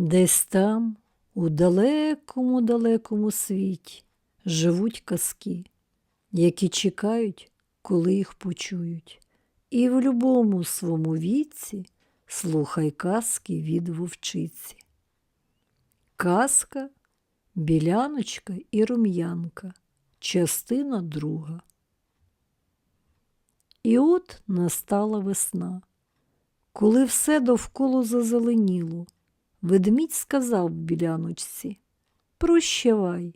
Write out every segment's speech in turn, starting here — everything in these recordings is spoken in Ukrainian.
Десь там, у далекому далекому світі, живуть казки, які чекають, коли їх почують. І в любому свому віці слухай казки від вовчиці. Казка Біляночка і рум'янка. Частина друга. І от настала весна. Коли все довкола зазеленіло, ведмідь сказав біляночці Прощавай,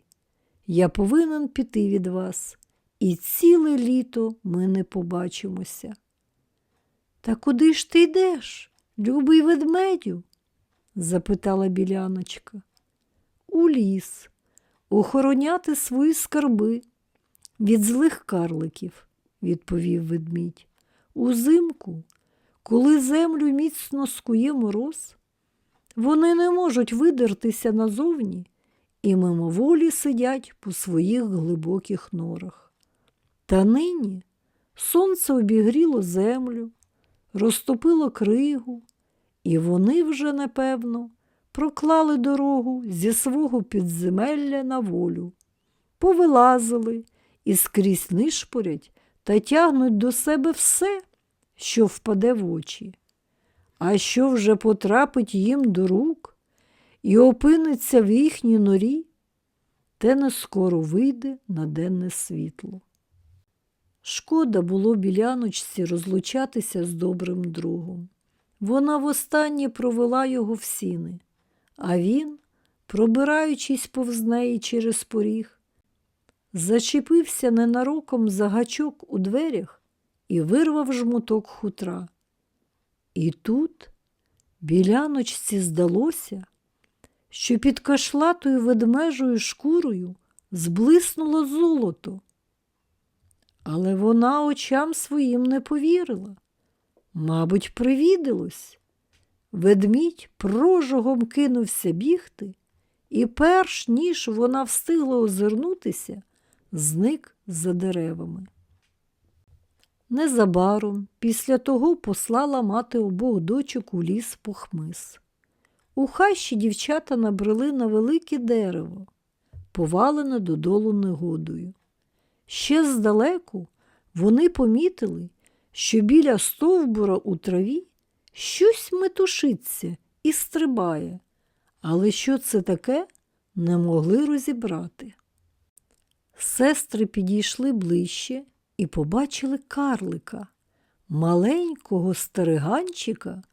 я повинен піти від вас, і ціле літо ми не побачимося. Та куди ж ти йдеш, любий ведмедю? запитала біляночка. У ліс, охороняти свої скарби від злих карликів, відповів ведмідь. Узимку, коли землю міцно скує мороз, вони не можуть видертися назовні і мимоволі сидять по своїх глибоких норах. Та нині сонце обігріло землю, розтопило кригу, і вони вже, напевно, проклали дорогу зі свого підземелля на волю, повилазили і скрізь нишпорять та тягнуть до себе все, що впаде в очі. А що вже потрапить їм до рук і опиниться в їхній норі, те не скоро вийде на денне світло. Шкода було біляночці розлучатися з добрим другом. Вона востаннє провела його в сіни, а він, пробираючись повз неї через поріг, зачепився ненароком за гачок у дверях і вирвав жмуток хутра. І тут біляночці здалося, що під кашлатою ведмежою шкурою зблиснуло золото. Але вона очам своїм не повірила. Мабуть, привідалось. Ведмідь прожогом кинувся бігти, і перш ніж вона встигла озирнутися, зник за деревами. Незабаром після того послала мати обох дочок у ліс по хмиз. У хащі дівчата набрели на велике дерево, повалене додолу негодою. Ще здалеку вони помітили, що біля стовбура у траві щось метушиться і стрибає, але що це таке, не могли розібрати. Сестри підійшли ближче і побачили карлика, маленького стариганчика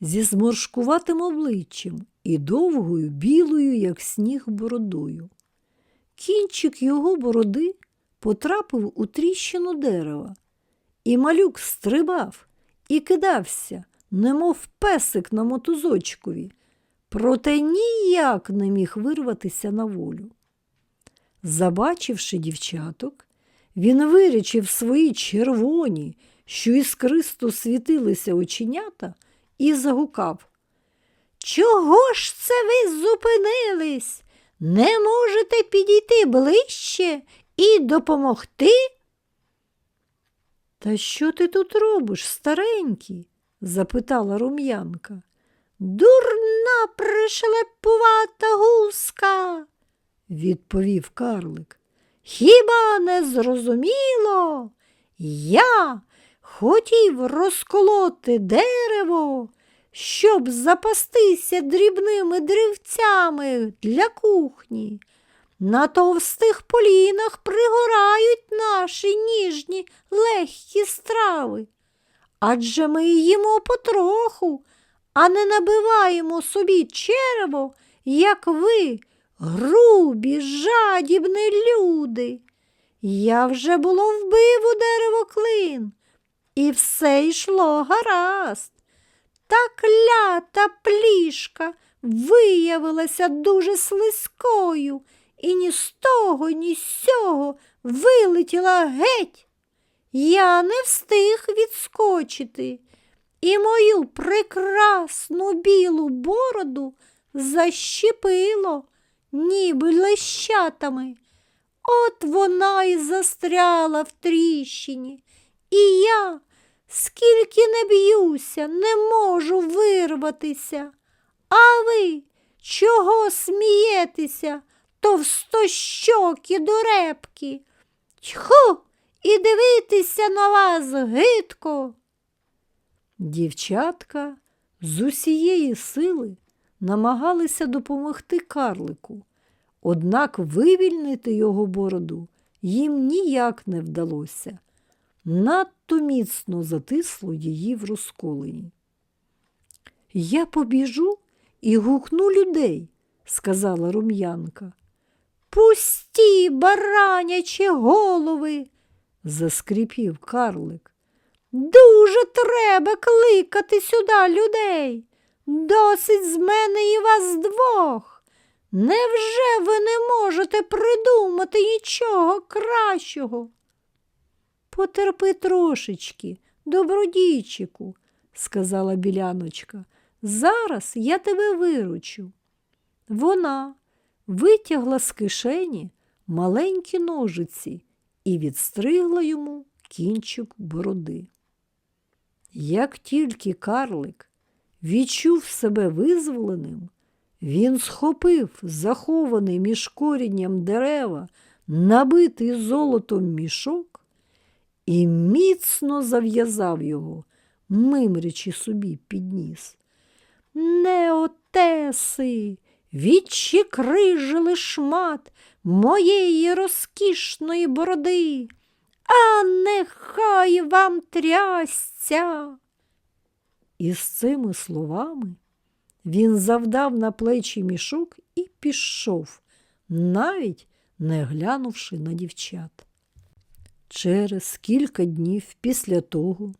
зі зморшкуватим обличчям і довгою білою, як сніг, бородою. Кінчик його бороди потрапив у тріщину дерева, і малюк стрибав і кидався, немов песик на мотузочкові, проте ніяк не міг вирватися на волю. Забачивши дівчаток, він вирячив свої червоні, що іскристо світилися оченята, і загукав. Чого ж це ви зупинились? Не можете підійти ближче і допомогти? Та що ти тут робиш, старенький? запитала рум'янка. Дурна пришлепувата гуска, відповів карлик. Хіба не зрозуміло? Я хотів розколоти дерево, щоб запастися дрібними дрівцями для кухні. На товстих полінах пригорають наші ніжні легкі страви. Адже ми їмо потроху, а не набиваємо собі черево, як ви, грубі, жадібні люди. Я вже було вбив у дерево клин, і все йшло гаразд. Та клята плішка виявилася дуже слизькою і ні з того, ні з сього вилетіла геть. Я не встиг відскочити, і мою прекрасну білу бороду защепило, ніби лещатами. От вона і застряла в тріщині, і я, скільки не б'юся, не можу вирватися. А ви Чого смієтеся, товстощокі дурепки? Тьху, і дивитися на вас гидко. Дівчатка з усієї сили намагалися допомогти карлику, однак вивільнити його бороду їм ніяк не вдалося. Надто міцно затисло її в розколені. Я побіжу і гукну людей, сказала рум'янка. Пусті, баранячі голови, заскріпів карлик. Дуже треба кликати сюди людей. Досить з мене і вас двох. Невже ви не можете придумати нічого кращого? Потерпи трошечки, добродійчику, сказала біляночка. Зараз я тебе виручу. Вона витягла з кишені маленькі ножиці і відстригла йому кінчик бороди. Як тільки карлик відчув себе визволеним, він схопив захований між корінням дерева, набитий золотом мішок і міцно зав'язав його, мимрячи собі під ніс. Неотеси, відчикрижили шмат моєї розкішної бороди, а нехай вам трясця. І з цими словами він завдав на плечі мішок і пішов, навіть не глянувши на дівчат. Через кілька днів після того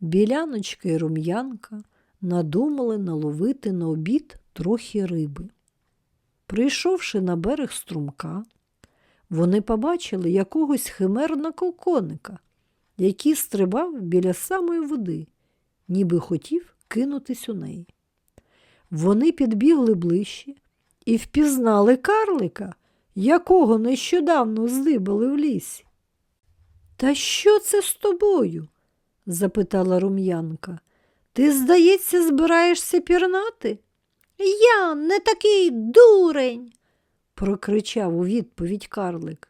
біляночка і рум'янка надумали наловити на обід трохи риби. Прийшовши на берег струмка, вони побачили якогось химерного коника, який стрибав біля самої води, ніби хотів кинутись у неї. Вони підбігли ближче і впізнали карлика, якого нещодавно здибали в лісі. Та що це з тобою? запитала рум'янка. Ти, здається, збираєшся пірнати? Я не такий дурень, прокричав у відповідь карлик.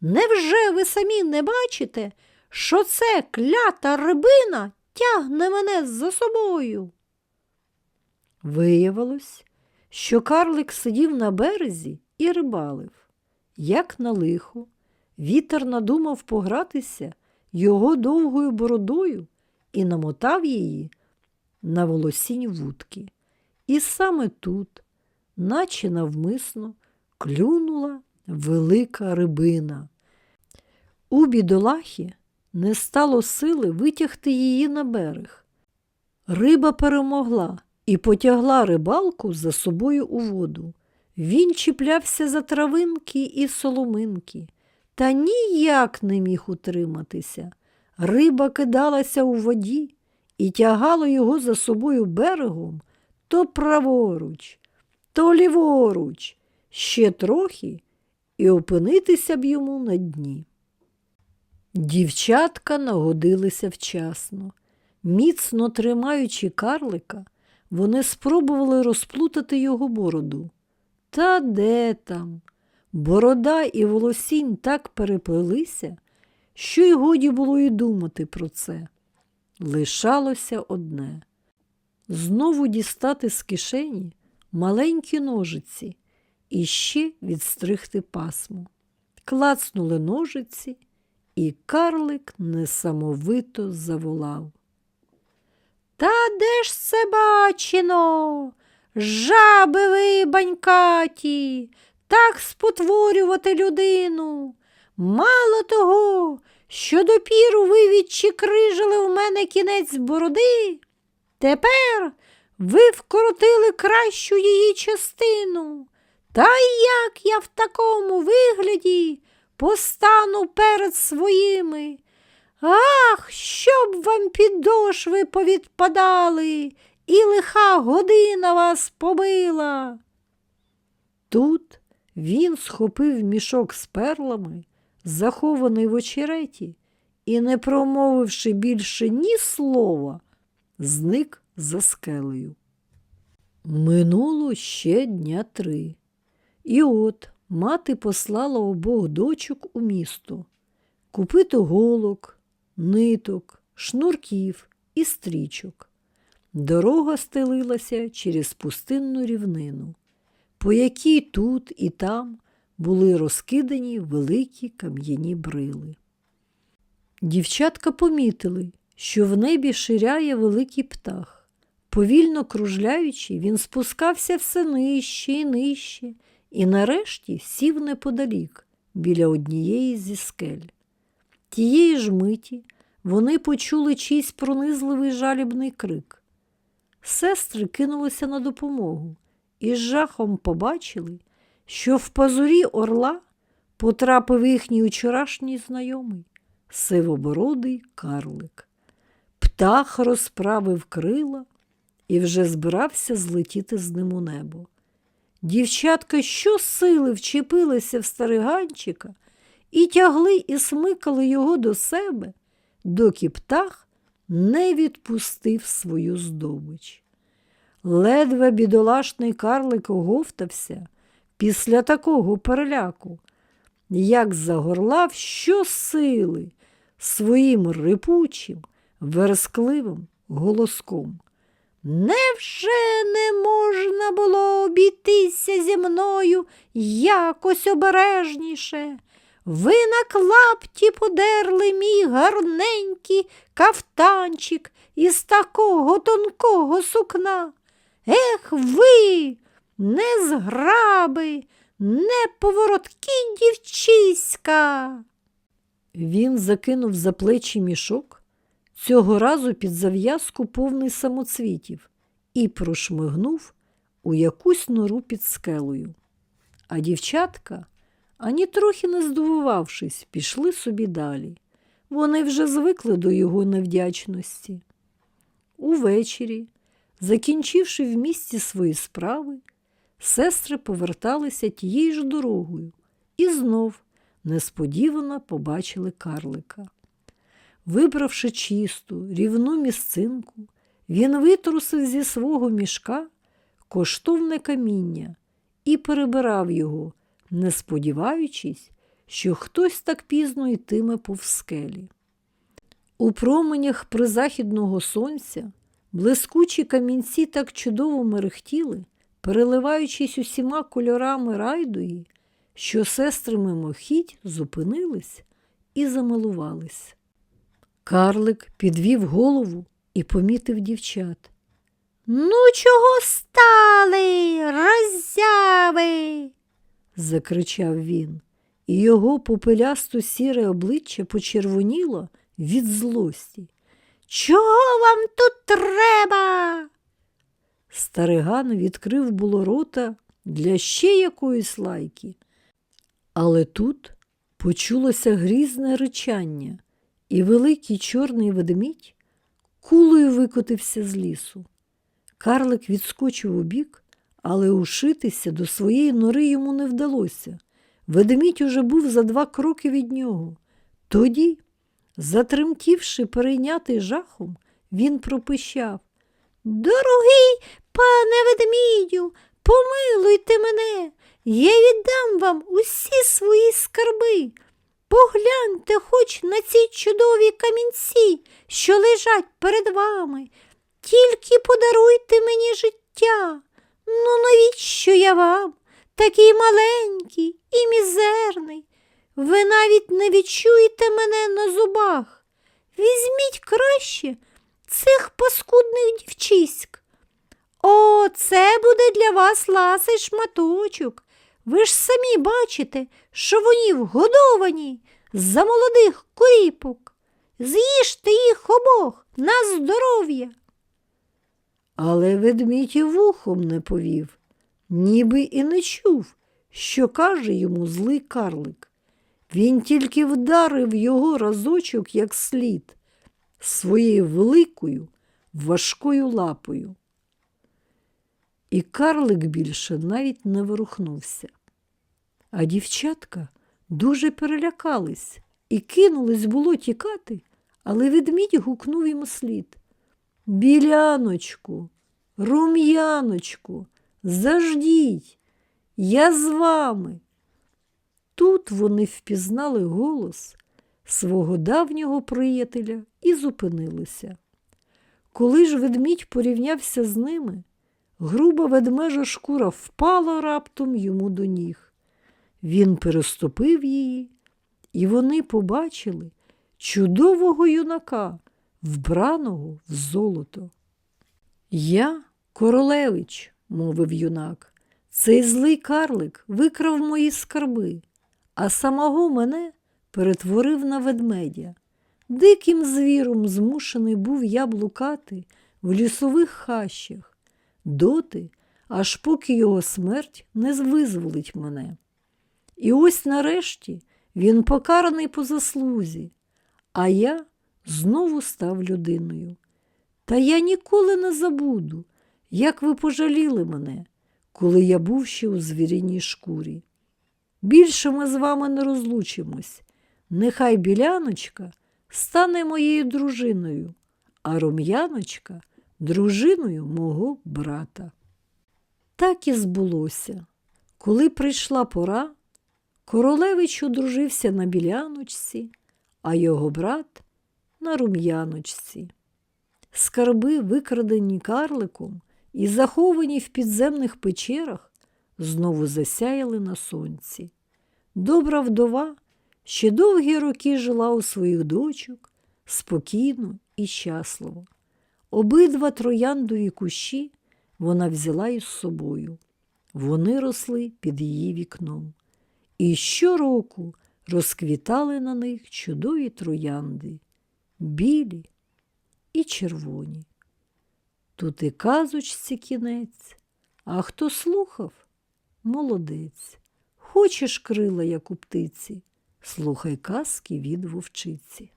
Невже ви самі не бачите, що це клята рибина тягне мене за собою? Виявилось, що карлик сидів на березі і рибалив. Як на лихо, вітер надумав погратися його довгою бородою і намотав її на волосінь вудки. І саме тут, наче навмисно, клюнула велика рибина. У бідолахі не стало сили витягти її на берег. Риба перемогла і потягла рибалку за собою у воду. Він чіплявся за травинки і соломинки, та ніяк не міг утриматися. Риба кидалася у воді і тягала його за собою берегом то праворуч, то ліворуч, ще трохи і опинитися б йому на дні. Дівчатка нагодилися вчасно. Міцно тримаючи карлика, вони спробували розплутати його бороду. Та де там? Борода і волосінь так переплелися, що й годі було й думати про це. Лишалося одне знову дістати з кишені маленькі ножиці і ще відстригти пасму. Клацнули ножиці, і карлик несамовито заволав. Та де ж це бачено? Жаби ви, банькаті, так спотворювати людину. Мало того, що допіру ви відчикрижили в мене кінець бороди, тепер ви вкоротили кращу її частину. Та як я в такому вигляді постану перед своїми? Ах, щоб вам підошви повідпадали, і лиха година вас побила. Тут він схопив мішок з перлами, захований в очереті, і, не промовивши більше ні слова, зник за скелею. Минуло ще дня три. І от мати послала обох дочок у місто купити голок, ниток, шнурків і стрічок. Дорога стелилася через пустинну рівнину, по якій тут і там були розкидані великі кам'яні брили. Дівчатка помітили, що в небі ширяє великий птах. Повільно кружляючи, він спускався все нижче і нижче, і нарешті сів неподалік, біля однієї зі скель. Тієї ж миті вони почули чийсь пронизливий жалібний крик. Сестри кинулися на допомогу і з жахом побачили, що в пазурі орла потрапив їхній вчорашній знайомий, сивобородий карлик. Птах розправив крила і вже збирався злетіти з ним у небо. Дівчатка щосили вчепилися в стариганчика і тягли і смикали його до себе, доки птах не відпустив свою здобич. Ледве бідолашний карлик оговтався після такого переляку, як загорлав щосили своїм рипучим, верескливим голоском. Невже не можна було обійтися зі мною якось обережніше? Ви на клапті подерли мій гарненький кафтанчик із такого тонкого сукна. Ех ви, незграби, неповороткі дівчиська. Він закинув за плечі мішок, цього разу під зав'язку повний самоцвітів, і прошмигнув у якусь нору під скелею. А дівчатка, ані трохи не здивувавшись, пішли собі далі. Вони вже звикли до його невдячності. Увечері, закінчивши в місті свої справи, сестри поверталися тією ж дорогою і знов несподівано побачили карлика. Вибравши чисту, рівну місцинку, він витрусив зі свого мішка коштовне каміння і перебирав його, не сподіваючись, що хтось так пізно йтиме повз скелі. У променях призахідного сонця блискучі камінці так чудово мерехтіли, переливаючись усіма кольорами райдуї, що сестри мимохідь зупинились і замилувались. Карлик підвів голову і помітив дівчат. Ну, чого стали, роззяви? закричав він, і його попелясто сіре обличчя почервоніло від злості. Чого вам тут треба? Стариган відкрив було рота для ще якоїсь лайки, але тут почулося грізне ричання, і великий чорний ведмідь кулею викотився з лісу. Карлик відскочив у бік, але ушитися до своєї нори йому не вдалося. Ведмідь уже був за два кроки від нього. Тоді, затремтівши, перейнятий жахом, він пропищав Дорогий пане ведмідю, помилуйте мене, я віддам вам усі свої скарби. Погляньте хоч на ці чудові камінці, що лежать перед вами. Тільки подаруйте мені життя. Ну, навіщо я вам, такий маленький і мізерний? Ви навіть не відчуєте мене на зубах. Візьміть краще цих паскудних дівчиськ. О, це буде для вас ласий шматочок. Ви ж самі бачите, що вони вгодовані за молодих куріпок. З'їжте їх обох на здоров'я. Але ведмідь вухом не повів, ніби і не чув, що каже йому злий карлик. Він тільки вдарив його разочок як слід своєю великою важкою лапою. І карлик більше навіть не ворухнувся. А дівчатка дуже перелякались і кинулись було тікати, але ведмідь гукнув йому слід. Біляночку, Рум'яночку, заждіть, я з вами. Тут вони впізнали голос свого давнього приятеля і зупинилися. Коли ж ведмідь порівнявся з ними, груба ведмежа шкура впала раптом йому до ніг. Він переступив її, і вони побачили чудового юнака, вбраного в золото. Я королевич, мовив юнак, цей злий карлик викрав мої скарби, а самого мене перетворив на ведмедя. Диким звіром змушений був я блукати в лісових хащах, доти, аж поки його смерть не визволить мене. І ось нарешті він покараний по заслузі, а я знову став людиною. Та я ніколи не забуду, як ви пожаліли мене, коли я був ще у звіріній шкурі. Більше ми з вами не розлучимось. Нехай біляночка стане моєю дружиною, а рум'яночка дружиною мого брата. Так і збулося. Коли прийшла пора, королевич одружився на біляночці, а його брат на рум'яночці. Скарби, викрадені карликом і заховані в підземних печерах, знову засяяли на сонці. Добра вдова ще довгі роки жила у своїх дочок спокійно і щасливо. Обидва трояндові кущі вона взяла із собою. Вони росли під її вікном. І щороку розквітали на них чудові троянди, білі і червоні. Тут і казочці кінець, а хто слухав молодець. Хочеш крила, як у птиці, слухай казки від вовчиці.